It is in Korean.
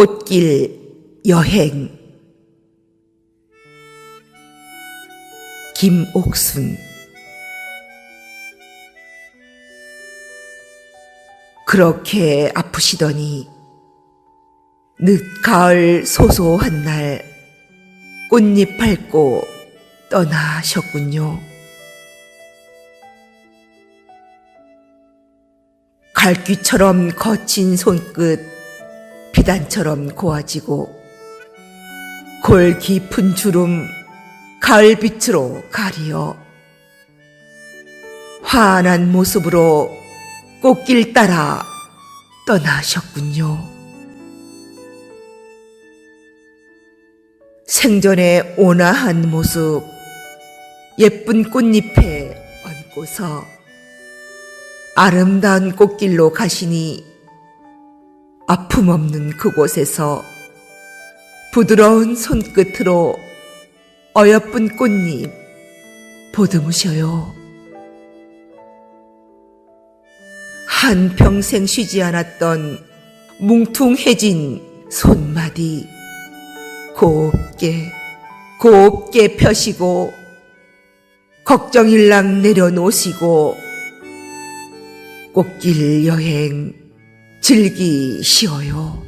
꽃길 여행 김옥순 그렇게 아프시더니 늦가을 소소한 날 꽃잎 밟고 떠나셨군요. 갈귀처럼 거친 손끝 비단처럼 고와지고 골 깊은 주름 가을빛으로 가리어 환한 모습으로 꽃길 따라 떠나셨군요. 생전의 온화한 모습, 예쁜 꽃잎에 얹고서 아름다운 꽃길로 가시니 아픔 없는 그곳에서 부드러운 손끝으로 어여쁜 꽃잎 보듬으셔요. 한평생 쉬지 않았던 뭉퉁해진 손마디 곱게 곱게 펴시고 걱정일랑 내려놓으시고 꽃길 여행 즐기시어요.